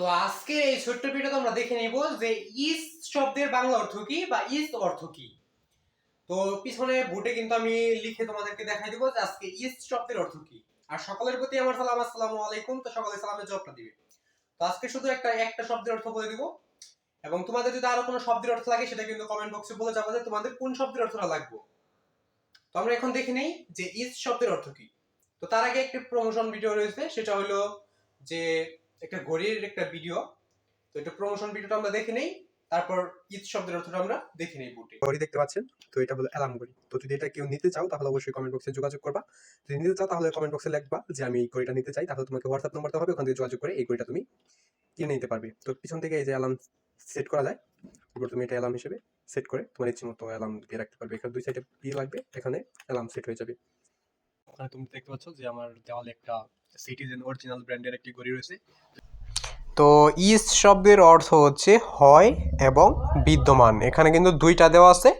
তো আজকে এই ছোট্ট ভিডিওতে আমরা দেখে নিব যে ইস্ট শব্দের বাংলা অর্থ কি বা ইস্ট অর্থ কি। তো পিছনে বোর্ডে কিন্তু আমি লিখে তোমাদেরকে দেখাই দিব যে আজকে ইস্ট শব্দের অর্থ কি। আর সকলের প্রতি আমার সালাম, আসসালামু আলাইকুম। তো সকলে সালামের জবাবটা দিবে। তো আজকে শুধু একটা একটা শব্দের অর্থ বলে দিব। এবং তোমাদের যদি আরও কোনো শব্দের অর্থ লাগে, সেটা কিন্তু কমেন্ট বক্সে বলে যাব যে তোমাদের কোন শব্দের অর্থটা লাগবে। তো আমরা এখন দেখে নেই যে ইস্ট শব্দের অর্থ কি। তো তার আগে একটি প্রমোশন ভিডিও রয়েছে, সেটা হলো যে একটা ঘড়ির একটা ভিডিও তো এটা প্রমোশন ভিডিওটা আমরা দেখে নেই, তারপর ঈদ শব্দের অর্থটা আমরা দেখে নেই বুটে ঘড়ি দেখতে পাচ্ছেন? তো এটা হলো অ্যালার্ম ঘড়ি। তো যদি এটা কেউ নিতে চাও, তাহলে অবশ্যই কমেন্ট বক্সে যোগাযোগ করবা। যদি নিতে চাও, তাহলে কমেন্ট বক্সে লিখবা যে আমি এই ঘড়িটা নিতে চাই। তাহলে তোমাকে হোয়াটসঅ্যাপ নাম্বারটা হবে, ওখান থেকে যোগাযোগ করে এই ঘড়িটা তুমি কিনে নিতে পারবে। তো পিছন থেকে এই যে অ্যালার্ম সেট করা যায় এরপর তুমি এটা অ্যালার্ম হিসেবে সেট করে তোমার ইচ্ছে মতো অ্যালার্ম দিয়ে রাখতে পারবে। এখানে দুই সাইডে ই লাগবে, এখানে অ্যালার্ম সেট হয়ে যাবে। তুমি দেখতে পাচ্ছ যে আমার দেওয়ালে একটা সিটিজেন অরিজিনাল ব্র্যান্ডের একটি ঘড়ি রয়েছে। তো ইস্ট শব্দের অর্থ হচ্ছে হয় এবং বিদ্যমান। এখানে কিন্তু দুইটা দেওয়া আছে।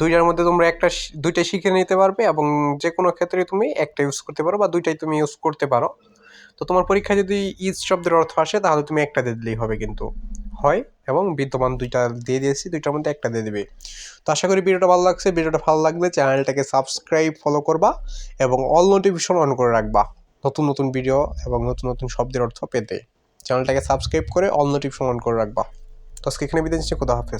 দুইটার মধ্যে তোমরা একটা দুইটা শিখে নিতে পারবে এবং যে কোনো ক্ষেত্রে তুমি একটা ইউজ করতে পারো বা দুইটাই তুমি ইউজ করতে পারো। তো তোমার পরীক্ষায় যদি ইস্ট শব্দের অর্থ আসে, তাহলে তুমি একটা দিলেই হবে কিন্তু। হয় এবং বিদ্যমান দুইটা দিয়ে দিয়েছি, দুইটার মধ্যে একটা দিয়ে দেবে। তো আশা করি ভিডিওটা ভালো লাগছে। ভিডিওটা ভালো লাগলে চ্যানেলটাকে সাবস্ক্রাইব ফলো করবা এবং অল নোটিফিকেশন অন করে রাখবা নতুন নতুন ভিডিও এবং নতুন নতুন শব্দের অর্থ পেতে। চ্যানেলটাকে সাবস্ক্রাইব করে অল নোটিফিকেশন অন করে রাখবা। তো আজকে এখানে বিদায় নিচ্ছি, খোদা হাফেজ।